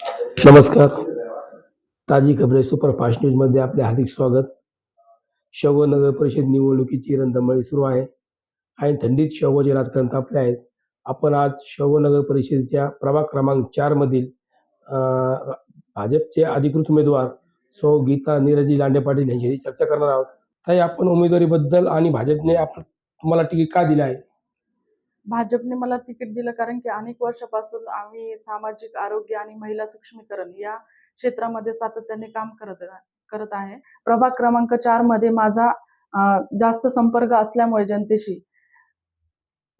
नमस्कार. ताजी खबरे सुपरफास्ट न्यूजमध्ये आपले हार्दिक स्वागत. शेवगाव नगर परिषद निवडणुकीची रणधुमाळी सुरू आहे आणि थंडीत शेवगावचे राजकारण तापले आहेत आपण आज शेवगाव नगर परिषदेच्या प्रभाग क्रमांक चारमधील भाजपचे अधिकृत उमेदवार सौ गीता नीरजी लांडे पाटील यांच्याशी चर्चा करणार आहोत. ताई आपण उमेदवारीबद्दल आणि भाजपने आपण तुम्हाला तिकीट का दिलं आहे? भाजपने मला तिकीट दिलं कारण की अनेक वर्षापासून आम्ही सामाजिक आरोग्य आणि महिला सक्षमीकरण या क्षेत्रामध्ये सातत्याने काम करत करत आहे. प्रभाग क्रमांक चारमध्ये माझा जास्त संपर्क असल्यामुळे जनतेशी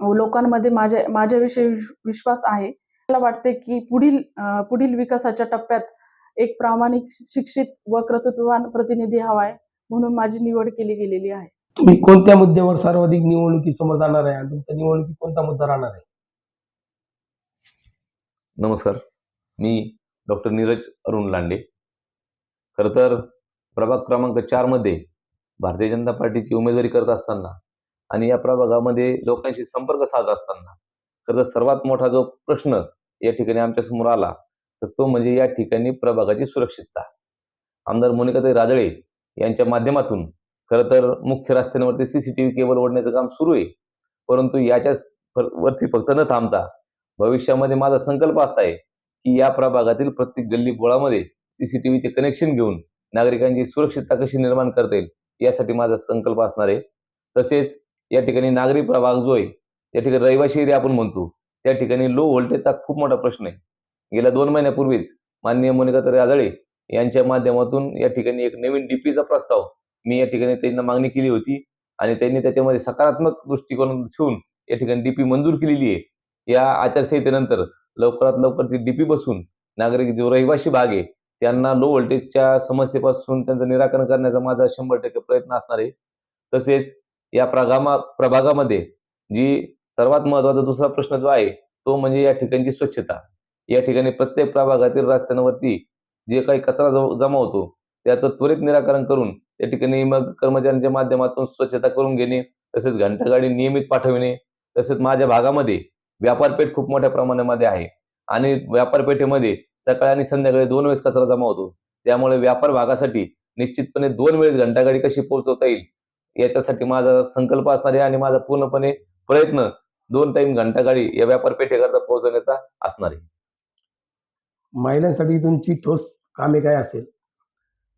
लोकांमध्ये माझ्या माझ्याविषयी विश्वास आहे. मला वाटते की पुढील पुढील विकासाच्या टप्प्यात एक प्रामाणिक शिक्षित व कर्तृत्ववान प्रतिनिधी हवा आहे म्हणून माझी निवड केली गेलेली आहे. तुम्ही कोणत्या मुद्द्यावर सर्वाधिक निवडणुकीसमोर जाणार आहे? आणि तुमच्या निवडणुकीत कोणता मुद्दा राहणार आहे? नमस्कार. मी डॉक्टर नीरज अरुण लांडे. खर तर प्रभाग क्रमांक चारमध्ये भारतीय जनता पार्टीची उमेदवारी करत असताना आणि या प्रभागामध्ये लोकांशी संपर्क साधत असताना खर तर सर्वात मोठा जो प्रश्न या ठिकाणी आमच्यासमोर आला तर तो म्हणजे या ठिकाणी प्रभागाची सुरक्षितता. आमदार मोनिकाताई राजळे यांच्या माध्यमातून खरं तर मुख्य रस्त्यांवरती सीसीटीव्ही केबल ओढण्याचं काम सुरू आहे. परंतु याच्याच वरती फक्त न थांबता भविष्यामध्ये माझा संकल्प असा आहे की या प्रभागातील प्रत्येक गल्ली बोळामध्ये सीसीटीव्हीचे कनेक्शन घेऊन नागरिकांची सुरक्षितता कशी निर्माण करता येईल यासाठी माझा संकल्प असणार आहे. तसेच या ठिकाणी नागरी प्रभाग जो आहे या ठिकाणी रहिवाशी एरिया आपण म्हणतो त्या ठिकाणी लो व्होल्टेजचा खूप मोठा प्रश्न आहे. गेल्या दोन महिन्यापूर्वीच माननीय मोनिकाताई आजळे यांच्या माध्यमातून या ठिकाणी एक नवीन डीपीचा प्रस्ताव मी या ठिकाणी त्यांना मागणी केली होती आणि त्यांनी त्याच्यामध्ये सकारात्मक दृष्टिकोन ठेवून या ठिकाणी डीपी मंजूर केलेली आहे. या आचारसंहितेनंतर लवकरात लवकर ती डीपी बसून नागरिक जो रहिवासी भाग आहे त्यांना लो व्होल्टेजच्या समस्येपासून त्यांचं निराकरण करण्याचा माझा शंभर टक्के प्रयत्न असणार आहे. तसेच या प्रभागा प्रभागामध्ये जी सर्वात महत्त्वाचा दुसरा प्रश्न जो आहे तो म्हणजे या ठिकाणची स्वच्छता. या ठिकाणी प्रत्येक प्रभागातील रस्त्यांवरती जे काही कचरा जमा होतो त्याचं त्वरित निराकरण करून त्या ठिकाणी मग कर्मचाऱ्यांच्या माध्यमातून स्वच्छता करून घेणे तसेच घंटागाडी नियमित पाठविणे तसेच माझ्या भागामध्ये व्यापारपेठ खूप मोठ्या प्रमाणामध्ये आहे. आणि व्यापारपेठेमध्ये सकाळी आणि संध्याकाळी दोन वेळेस कचरा जमा होतो. त्यामुळे व्यापार भागासाठी निश्चितपणे दोन वेळेस घंटागाडी कशी पोहोचवता येईल याच्यासाठी माझा संकल्प असणार आहे आणि माझा पूर्णपणे प्रयत्न दोन टाइम घंटागाडी या व्यापारपेठेकरता पोहोचवण्याचा असणार आहे. महिलांसाठी तुमची ठोस कामे काय असेल?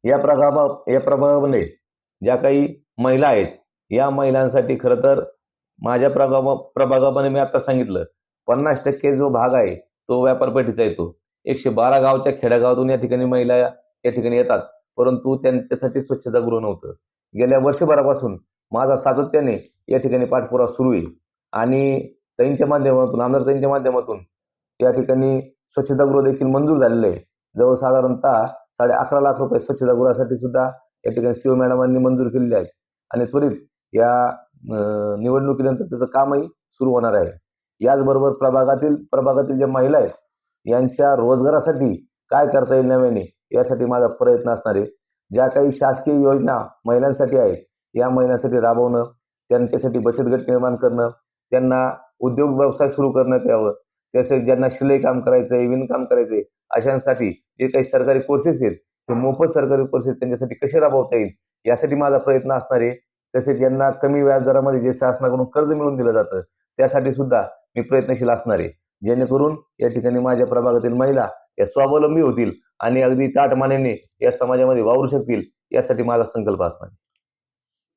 या प्रभावा या प्रभागामध्ये ज्या काही महिला आहेत या महिलांसाठी खरं तर माझ्या प्रभागा प्रभागामध्ये मी आता सांगितलं पन्नास टक्के जो भाग आहे तो व्यापारपेठेचा येतो एकशे बारा गावच्या खेड्यागावातून या ठिकाणी महिला या ठिकाणी येतात परंतु त्यांच्यासाठी स्वच्छतागृह नव्हतं. गेल्या वर्षभरापासून माझा सातत्याने या ठिकाणी पाठपुरावा सुरू आहे. आणि त्यांच्या माध्यमातून आमदार त्यांच्या माध्यमातून या ठिकाणी स्वच्छतागृह देखील मंजूर झालेलं आहे. जवळ साधारणतः साडे अकरा लाख रुपये स्वच्छतागृहासाठी सुद्धा या ठिकाणी सीओ मॅडमांनी मंजूर केलेले आहेत. आणि त्वरित या निवडणुकीनंतर त्याचं कामही सुरू होणार आहे. याचबरोबर प्रभागातील प्रभागातील ज्या महिला आहेत यांच्या रोजगारासाठी काय करता येईल नव्याने यासाठी माझा प्रयत्न असणार आहे. ज्या काही शासकीय योजना महिलांसाठी आहेत या महिलांसाठी राबवणं त्यांच्यासाठी बचत गट निर्माण करणं त्यांना उद्योग व्यवसाय सुरू करण्यात यावं तसेच ज्यांना शिलाई काम करायचं आहे विणकाम करायचं आहे अशांसाठी जे काही सरकारी कोर्सेस आहेत ते मोफत सरकारी कोर्सेस त्यांच्यासाठी कसे राबवता येईल यासाठी माझा प्रयत्न असणार आहे. तसेच यांना कमी व्याजदरामध्ये जे शासनाकडून कर्ज मिळवून दिलं जातं त्यासाठी सुद्धा मी प्रयत्नशील असणार आहे. जेणेकरून या ठिकाणी माझ्या प्रभागातील महिला या स्वावलंबी होतील आणि अगदी ताटमानेने या समाजामध्ये वावरू शकतील यासाठी माझा संकल्प असणार आहे.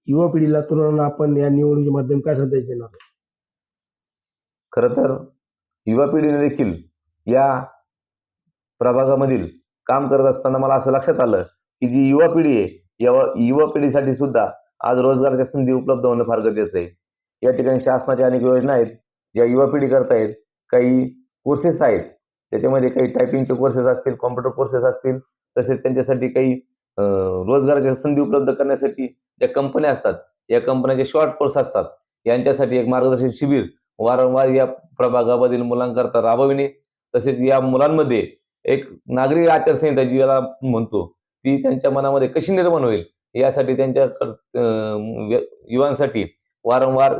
युवा पिढीला तरुणांना आपण या निवडणुकीच्या माध्यम काय संदेश देणार? खरं तर युवा पिढीने देखील या प्रभागामधील काम करत असताना मला असं लक्षात आलं की जी युवा पिढी आहे या युवा पिढीसाठी सुद्धा आज रोजगाराच्या संधी उपलब्ध होणं फार गरजेचं आहे. या ठिकाणी शासनाच्या अनेक योजना आहेत ज्या युवा पिढी करतायत काही कोर्सेस आहेत त्याच्यामध्ये काही टायपिंगचे कोर्सेस असतील कॉम्प्युटर कोर्सेस असतील तसेच त्यांच्यासाठी काही रोजगाराच्या संधी उपलब्ध करण्यासाठी ज्या कंपन्या असतात या कंपन्याचे शॉर्ट कोर्स असतात. यांच्यासाठी एक मार्गदर्शन शिबिर वारंवार या प्रभागामधील मुलांकरता राबविणे तसेच या मुलांमध्ये एक नागरिक आचारसंहिता जी याला म्हणतो ती त्यांच्या मनामध्ये कशी निर्माण होईल? यासाठी त्यांच्या युवांसाठी वारंवार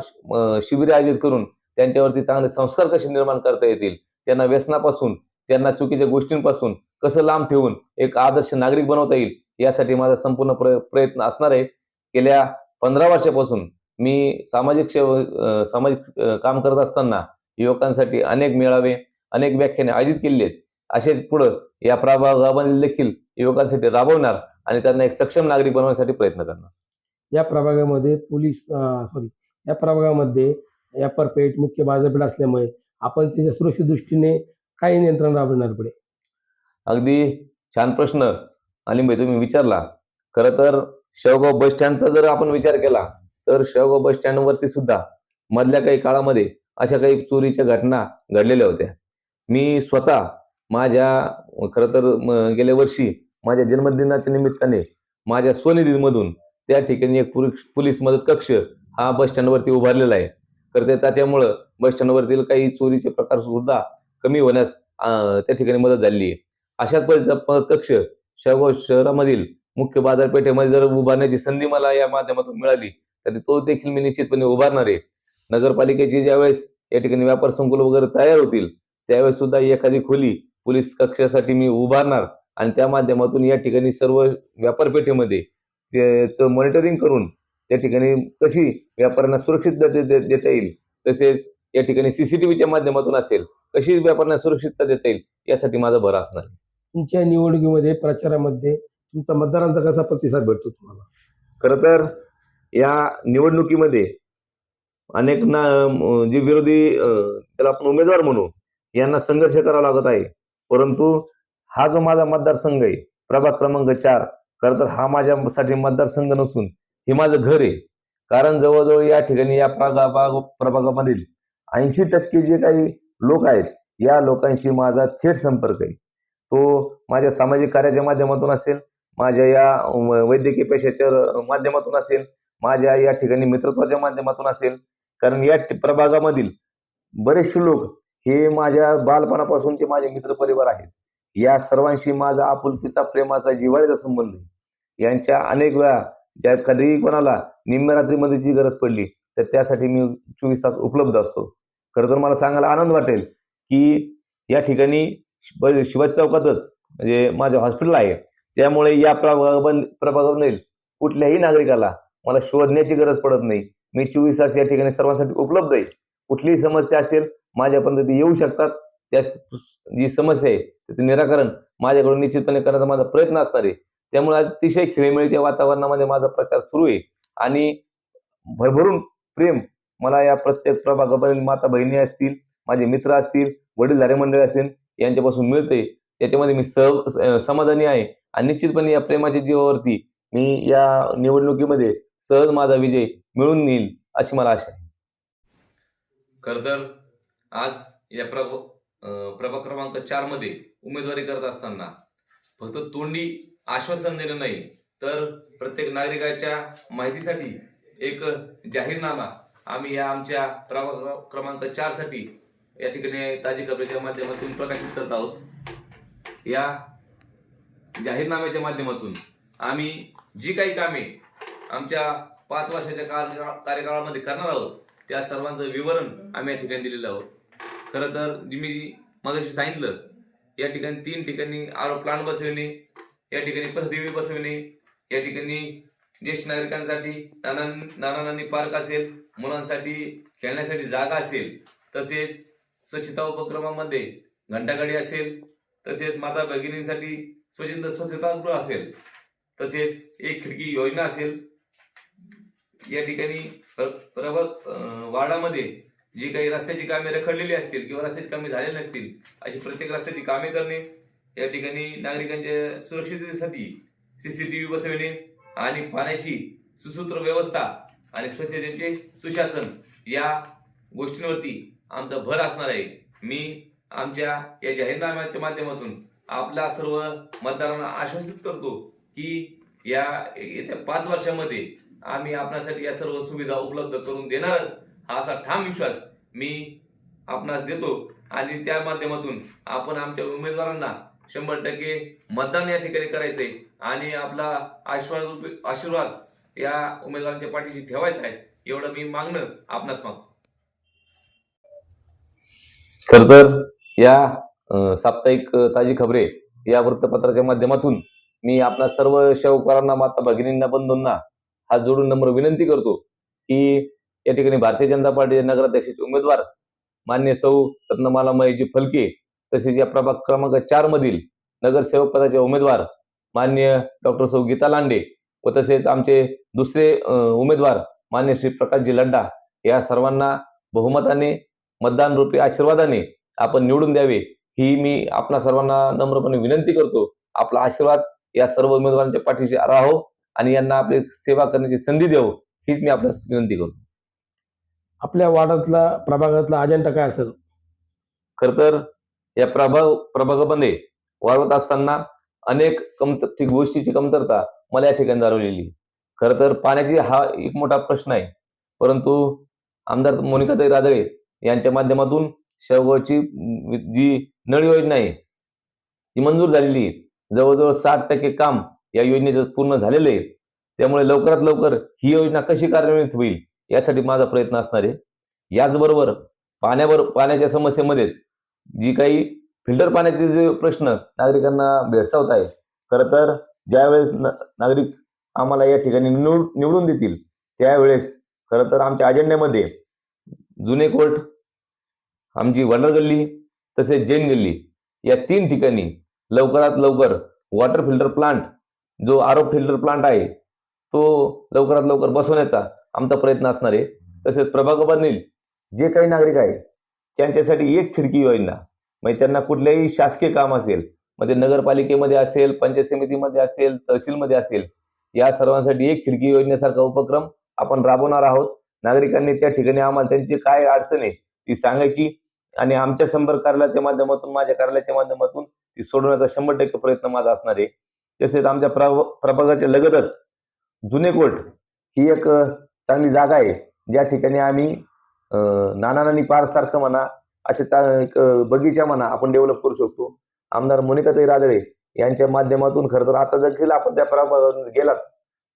शिबिरे आयोजित करून त्यांच्यावरती चांगले संस्कार कसे निर्माण करता येतील? त्यांना व्यसनापासून त्यांना चुकीच्या गोष्टींपासून कसं लांब ठेवून एक आदर्श नागरिक बनवता येईल? यासाठी माझा संपूर्ण प्र प्रयत्न असणार आहे. गेल्या पंधरा वर्षापासून मी सामाजिक सेव सामाजिक काम करत असताना युवकांसाठी अनेक मेळावे अनेक व्याख्याने आयोजित केलेली आहेत. असेच पुढं या प्रभागामध्ये देखील युवकांसाठी राबवणार आणि त्यांना एक सक्षम नागरिक बनवण्यासाठी प्रयत्न करणार. या प्रभागामध्ये पोलीस सॉरी या प्रभागामध्ये व्यापारपेठ मुख्य बाजारपेठ असल्यामुळे आपण त्याच्या सुरक्षित दृष्टीने काही नियंत्रण राबवणार पुढे. अगदी छान प्रश्न भाई तुम्ही विचारला. खरं तर शेवगाव बस स्टँडचा जर आपण विचार केला तर शेवगाव बस स्टँडवरती सुद्धा मधल्या काही काळामध्ये अशा काही चोरीच्या घटना घडलेल्या होत्या. मी स्वतः माझ्या खरं तर म- गेल्या वर्षी माझ्या जन्मदिनाच्या निमित्ताने माझ्या स्वनिधीमधून त्या ठिकाणी एक पुलिस पोलीस मदत कक्ष हा बस स्टँडवरती उभारलेला आहे. तर ते त्याच्यामुळं बस स्टँडवरतील काही चोरीचे प्रकार सुद्धा कमी होण्यास त्या ठिकाणी मदत झालेली आहे. अशाच पद्धतीचा मदत कक्ष शहर शहरामधील मुख्य बाजारपेठेमध्ये जर उभारण्याची संधी मला या माध्यमातून मिळाली तर तो देखील मी निश्चितपणे उभारणार आहे. नगरपालिकेची ज्यावेळेस या ठिकाणी व्यापार संकुल वगैरे तयार होतील त्यावेळेस सुद्धा एखादी खोली पोलीस कक्षासाठी मी उभारणार आणि त्या माध्यमातून या ठिकाणी सर्व व्यापारपेठेमध्ये त्याचं मॉनिटरिंग करून त्या ठिकाणी कशी व्यापाऱ्यांना सुरक्षितता दे- दे- देता येईल तसेच या ठिकाणी सीसीटीव्हीच्या माध्यमातून असेल कशी व्यापाऱ्यांना सुरक्षितता देता येईल यासाठी माझा भर असणार आहे. तुमच्या निवडणुकीमध्ये प्रचारामध्ये तुमचा मतदारांचा कसा प्रतिसाद भेटतो तुम्हाला खरं तर या निवडणुकीमध्ये अनेक ना जे विरोधी त्याला आपण उमेदवार म्हणू यांना संघर्ष करावा लागत आहे परंतु हा जो माझा मतदारसंघ आहे प्रभाग क्रमांक चार खरं तर हा माझ्यासाठी मतदारसंघ नसून हे माझं घर आहे. कारण जवळजवळ या ठिकाणी या प्रभाग प्रभागामधील ऐंशी टक्के जे काही लोक आहेत या लोकांशी माझा थेट संपर्क आहे. तो माझ्या सामाजिक कार्याच्या माध्यमातून असेल माझ्या या वैद्यकीय पेशाच्या माध्यमातून असेल माझ्या या ठिकाणी मित्रत्वाच्या माध्यमातून असेल. कारण या प्रभागामधील बरेचसे लोक हे माझ्या बालपणापासूनचे माझे मित्रपरिवार आहेत. या सर्वांशी माझा आपुलकीचा प्रेमाचा जिवाळीचा संबंध आहे. यांच्या अनेक वेळा ज्या कधीही कोणाला निम्म्या रात्रीमध्येची गरज पडली तर त्यासाठी मी चोवीस तास उपलब्ध असतो. खरं तर मला सांगायला आनंद वाटेल की या ठिकाणी शिवाजी चौकातच म्हणजे माझे हॉस्पिटल आहे. त्यामुळे या प्रभागा प्रभागामधील कुठल्याही नागरिकाला मला शोधण्याची गरज पडत नाही. मी चोवीस तास या ठिकाणी सर्वांसाठी उपलब्ध आहे. कुठलीही समस्या असेल माझ्यापर्यंत ती येऊ शकतात. त्या जी समस्या आहे त्याचं निराकरण माझ्याकडून निश्चितपणे करण्याचा माझा प्रयत्न असणार आहे. त्यामुळे अतिशय खेळमेळीच्या वातावरणामध्ये माझा प्रचार सुरू आहे. आणि भरभरून प्रेम मला या प्रत्येक प्रभागामधील माता बहिणी असतील माझे मित्र असतील वडीलधारे मंडळी असेल यांच्यापासून मिळते त्याच्यामध्ये मी सह समाधानी आहे. आणि निश्चितपणे या प्रेमाच्या जीवावरती मी या निवडणुकीमध्ये सहज माझा विजय मिळून नेईल अशी मला आशा आहे. खर तर आज या प्रभ प्रभाग क्रमांक चारमध्ये उमेदवारी करत असताना फक्त तोंडी आश्वासन देणं नाही तर प्रत्येक नागरिकाच्या माहितीसाठी एक जाहीरनामा आम्ही या आमच्या प्रभाग क्रमांक चारसाठी या ठिकाणी ताजी खबरेच्या माध्यमातून प्रकाशित करत आहोत. या जाहीरनाम्याच्या माध्यमातून आम्ही जी काही कामे आमच्या पाच वर्षाच्या कार्यकाळामध्ये करणार आहोत त्या सर्वांचं विवरण आम्ही या ठिकाणी दिलेलं आहोत. खरं तर मी मगाशी सांगितलं या ठिकाणी तीन ठिकाणी आरो प्लांट बसविणे या ठिकाणी पथदेवी बसविणे या ठिकाणी ज्येष्ठ नागरिकांसाठी नाना नाना नानी पार्क असेल मुलांसाठी खेळण्यासाठी जागा असेल तसेच स्वच्छता उपक्रमामध्ये घंटागाडी असेल तसेच माता भगिनींसाठी स्वच्छता स्वच्छतागृह असेल तसेच एक खिडकी योजना असेल. या ठिकाणी प्र- प्रभाग वाडामध्ये जी काही रस्त्याची कामे रखडलेली असतील किंवा रस्त्याची कामे झालेली नसतील अशी प्रत्येक रस्त्याची कामे करणे या ठिकाणी नागरिकांच्या सुरक्षिततेसाठी सीसीटीव्ही बसविणे आणि पाण्याची सुसूत्र व्यवस्था आणि स्वच्छतेचे सुशासन या गोष्टींवरती आमचा भर असणार आहे. मी आमच्या या जाहीरनाम्याच्या माध्यमातून आपल्या सर्व मतदारांना आश्वासित करतो की या येत्या पाच वर्षामध्ये आम्ही आपणासाठी या सर्व सुविधा उपलब्ध करून देणारच हा असा ठाम विश्वास मी आपणास देतो. आणि त्या माध्यमातून आपण आमच्या उमेदवारांना शंभर टक्के मतदान या ठिकाणी करायचंय. आणि आपला आशीर्वाद आशीर्वाद या उमेदवारांच्या पाठीशी ठेवायचा आहे. एवढं मी मागणं आपणास मागतो. खर तर या साप्ताहिक ताजी खबरे या वृत्तपत्राच्या माध्यमातून मी आपल्या सर्व शेवकरांना माता भगिनींना बंधूंना हात जोडून नम्र विनंती करतो की या ठिकाणी भारतीय जनता पार्टी नगराध्यक्षाचे उमेदवार मान्य सौ रत्नमाला महेशजी फलके तसेच या प्रभाग क्रमांक चार मधील नगरसेवक पदाचे उमेदवार मान्य डॉक्टर सौ गीता लांडे व तसेच आमचे दुसरे उमेदवार मान्य श्री प्रकाशजी लड्डा या सर्वांना बहुमताने मतदान रूपी आशीर्वादाने आपण निवडून द्यावे ही मी आपणा सर्वांना नम्रपणे विनंती करतो. आपला आशीर्वाद या सर्व उमेदवारांच्या पाठीशी राहो आणि यांना आपली सेवा करण्याची संधी देऊ हीच मी आपल्यास विनंती करतो. आपल्या वार्डातला प्रभागातला अजेंडा काय असेल? खर तर या प्रभाग प्रभागामध्ये वाढवत असताना अनेक कमत गोष्टीची कमतरता मला या ठिकाणी जाणवलेली. खर खरं तर पाण्याची हा एक मोठा प्रश्न आहे. परंतु आमदार मोनिकाताई राजळे यांच्या माध्यमातून शेवगावची जी नळ योजना आहे ती मंजूर झालेली आहे. जवळजवळ साठ टक्के काम या योजनेचं पूर्ण झालेलं आहे. त्यामुळे लवकरात लवकर ही योजना कशी कार्यान्वित होईल यासाठी माझा प्रयत्न असणार आहे. याचबरोबर पाण्यावर पाण्याच्या समस्येमध्येच जी काही फिल्टर पाण्याचे जे प्रश्न नागरिकांना भेडसावत आहे खरं तर ज्यावेळेस नागरिक आम्हाला या ठिकाणी निवड निवडून देतील त्यावेळेस खरं तर आमच्या अजेंड्यामध्ये जुने कोर्ट आमची वडर गल्ली तसेच जैन गल्ली या तीन ठिकाणी लवकरात लवकर वॉटर फिल्टर प्लांट जो आरोप फिल्टर प्लांट आहे तो लवकरात लवकर बसवण्याचा आमचा प्रयत्न असणार आहे. तसेच प्रभागामधील जे काही नागरिक आहे त्यांच्यासाठी एक खिडकी योजना. म्हणजे त्यांना कुठल्याही शासकीय काम असेल म्हणजे नगरपालिकेमध्ये असेल पंचायत समितीमध्ये असेल तहसीलमध्ये असेल या सर्वांसाठी एक खिडकी योजनेसारखा उपक्रम आपण राबवणार आहोत. नागरिकांनी त्या ठिकाणी आम्हाला त्यांची काय अडचण आहे ती सांगायची. आणि आमच्या संपर्क कार्यालयाच्या माध्यमातून माझ्या कार्यालयाच्या माध्यमातून ती सोडवण्याचा शंभर टक्के प्रयत्न माझा असणार आहे. तसेच आमच्या प्रभ प्रभागाच्या लगतच जुने कोर्ट ही एक चांगली जागा आहे. ज्या ठिकाणी आम्ही नाना नानी पार्क सारखं म्हणा असे चा- एक बगीचा म्हणा आपण डेव्हलप करू शकतो. आमदार मोनिकाताई रादळे यांच्या माध्यमातून खरं तर आता देखील आपण त्या प्रभागात गेलात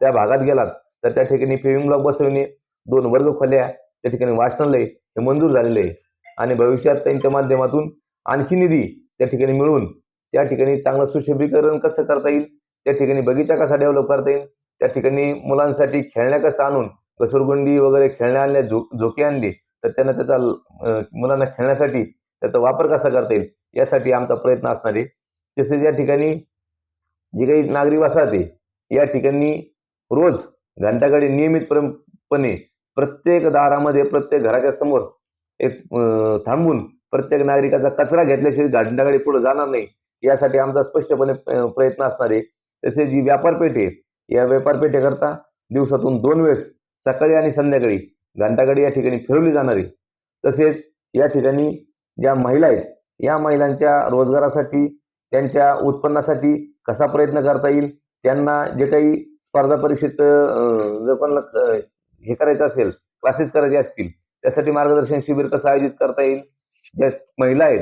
त्या भागात गेलात तर त्या ठिकाणी पेविंग ब्लॉक बसवणे दोन वर्ग खोल्या त्या ठिकाणी वाचनालय हे मंजूर झालेले आहे. आणि भविष्यात त्यांच्या माध्यमातून आणखी निधी त्या ठिकाणी मिळून त्या ठिकाणी चांगलं सुशोभीकरण कसं करता येईल त्या ठिकाणी बगीचा कसा डेव्हलप करता येईल त्या ठिकाणी मुलांसाठी खेळण्या कसं आणून कसरगुंडी वगैरे खेळण्या आणल्या झो झोके आणली तर त्यांना त्याचा मुलांना खेळण्यासाठी त्याचा वापर कसा करता येईल यासाठी आमचा प्रयत्न असणार आहे. तसेच या ठिकाणी जे काही नागरिक वसाहत या ठिकाणी रोज घंटाकडे नियमितपणे प्रत्येक दारामध्ये प्रत्येक घराच्या समोर एक थांबून प्रत्येक नागरिकाचा कचरा घेतल्याशिवाय घंटाकडे पुढे जाणार नाही यासाठी आमचा स्पष्टपणे प्रयत्न असणार आहे. तसेच जी व्यापारपेठ आहे या व्यापारपेठेकरता दिवसातून दोन वेळेस सकाळी आणि संध्याकाळी घंटागाडी या ठिकाणी फिरवली जाणारी. तसेच या ठिकाणी ज्या महिला आहेत या महिलांच्या रोजगारासाठी त्यांच्या उत्पन्नासाठी कसा प्रयत्न करता येईल त्यांना जे काही स्पर्धा परीक्षेचं जर पण हे करायचं असेल क्लासेस करायचे असतील त्यासाठी मार्गदर्शन शिबिर कसं आयोजित करता येईल? ज्या महिला आहेत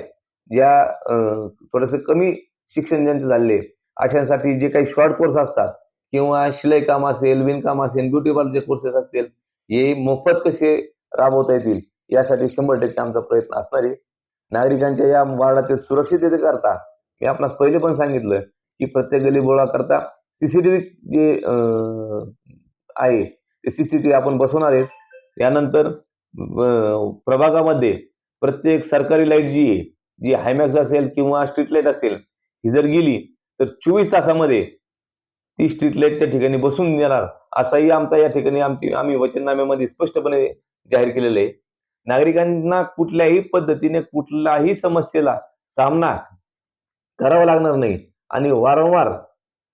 ज्या थोडंसं कमी शिक्षण ज्यांचं झालेले अशांसाठी जे काही शॉर्ट कोर्स असतात किंवा शिलाई काम असेल विणकाम असेल ब्युटी पार्लरचे कोर्सेस असतील हे मोफत कसे राबवता येतील यासाठी शंभर टक्के आमचा प्रयत्न असणार आहे. नागरिकांच्या या वार्डाचे सुरक्षिततेकरता मी आपणास पहिले पण सांगितलं की प्रत्येक गली बोळा करता सीसीटीव्ही जे आहे ते सीसीटीव्ही आपण बसवणार आहेत. यानंतर प्रभागामध्ये प्रत्येक सरकारी लाइट जी आहे जी हायमॅक्स असेल किंवा स्ट्रीट लाइट असेल ही जर गेली तर चोवीस तासामध्ये ती स्ट्रीट लाइट त्या ठिकाणी बसून देणार असाही आमचा या ठिकाणी आमची आम्ही वचननाम्यामध्ये स्पष्टपणे जाहीर केलेलं आहे. नागरिकांना कुठल्याही पद्धतीने कुठल्याही समस्येला सामना करावा लागणार नाही. आणि वारंवार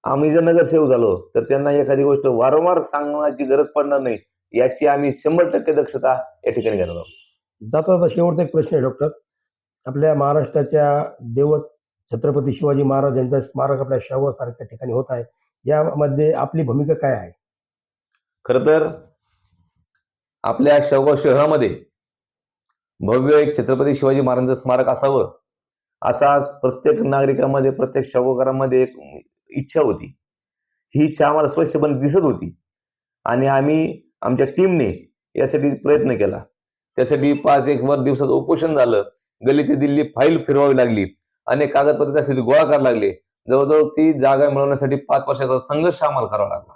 आम्ही जर नगरसेवक झालो तर त्यांना एखादी गोष्ट वारंवार सांगण्याची गरज पडणार नाही याची आम्ही शंभर टक्के दक्षता या ठिकाणी घेणार आहोत. जाता जाता शेवटचा एक प्रश्न आहे डॉक्टर. आपल्या महाराष्ट्राच्या देवत छत्रपती शिवाजी महाराज यांचा स्मारक आपल्या सारख्या ठिकाणी होत आहे. यामध्ये आपली भूमिका काय आहे? खर तर आपल्या शेवगाव शहरामध्ये भव्य एक छत्रपती शिवाजी महाराजांचं स्मारक असावं असा प्रत्येक नागरिकामध्ये प्रत्येक शेवगावकरांमध्ये एक इच्छा होती. ही इच्छा आम्हाला स्पष्टपणे दिसत होती आणि आम्ही आमच्या टीमने यासाठी प्रयत्न केला. त्यासाठी पाच एक वर दिवसात उपोषण झालं. गली ते दिल्ली फाईल फिरवावी लागली. अनेक कागदपत्र त्यासाठी गोळा करायला लागले. जवळजवळ ती जागा मिळवण्यासाठी पाच वर्षाचा संघर्ष आम्हाला करावा लागला.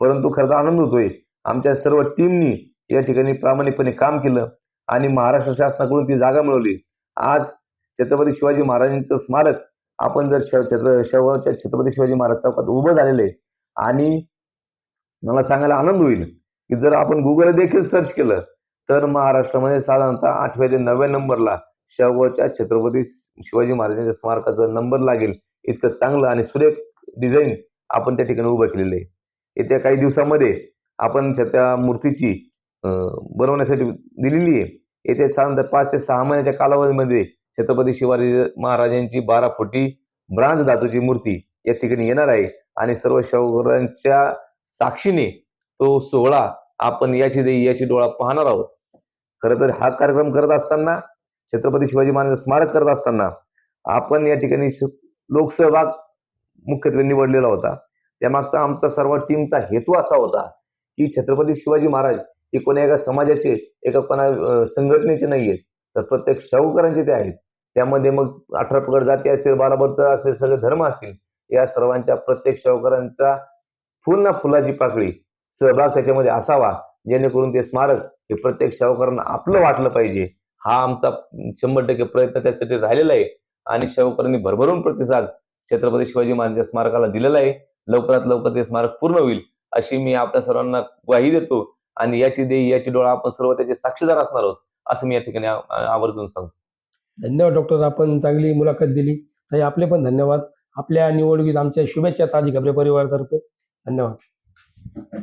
परंतु खरं आनंद होतोय. आमच्या सर्व टीमनी या ठिकाणी प्रामाणिकपणे काम केलं आणि महाराष्ट्र शासनाकडून ती जागा मिळवली. आज छत्रपती शिवाजी महाराजांचं स्मारक आपण जर श- छत्र शेवटच्या छत्रपती शिवाजी महाराज चौकात उभं झालेलं आहे आणि मला सांगायला आनंद होईल की जर आपण गुगल देखील सर्च केलं तर महाराष्ट्रामध्ये साधारणतः आठव्या ते नवव्या नंबरला शेवटच्या छत्रपती शिवाजी महाराजांच्या स्मारकाचा नंबर लागेल. इतकं चांगलं आणि सुरेख डिझाईन आपण त्या ठिकाणी उभं केलेलं आहे. येत्या काही दिवसामध्ये आपण त्या- मूर्तीची बनवण्यासाठी दिलेली आहे. येत्या साधारणतः पाच ते सहा महिन्याच्या कालावधीमध्ये छत्रपती शिवाजी महाराजांची बारा फुटी ब्रांज धातूची मूर्ती या ठिकाणी येणार आहे आणि सर्व शाहूरांच्या साक्षीने तो सोहळा आपण याची देई याची डोळा पाहणार आहोत. खरं तर हा कार्यक्रम करत असताना छत्रपती शिवाजी महाराज स्मारक करत असताना आपण या ठिकाणी लोकसहभाग मुख्यत्वे निवडलेला होता. त्यामागचा आमचा सर्व टीमचा हेतू असा होता की छत्रपती शिवाजी महाराज हे कोण्या एका समाजाचे एका कोणा संघटनेचे नाही आहेत तर प्रत्येक शाहूकरांचे ते आहेत. त्यामध्ये मग अठरा पगड जाती असतील बाराबद्ध असेल सगळे धर्म असतील. या सर्वांच्या प्रत्येक शाहूकरांचा फुल ना फुलाची पाकळी सहभाग त्याच्यामध्ये असावा. जेणेकरून ते स्मारक हे प्रत्येक शाहूकरांना आपलं वाटलं पाहिजे. हा आमचा शंभर टक्के प्रयत्न त्यासाठी राहिलेला आहे. आणि शाहूकरांनी भरभरून प्रतिसाद छत्रपती शिवाजी महाराज स्मारकाला दिलेला आहे. लवकरात लवकर ते स्मारक पूर्ण होईल अशी मी आपल्या सर्वांना ग्वाही देतो आणि याची देही याची डोळा आपण सर्व त्याचे साक्षीदार असणार आहोत असं मी या ठिकाणी आवर्जून सांगतो धन्यवाद डॉक्टर आपण चांगली मुलाखत दिली. ताई आपले पण धन्यवाद. आपल्या निवडणुकीत आमच्या शुभेच्छा ताजी खबरे परिवारातर्फे. धन्यवाद.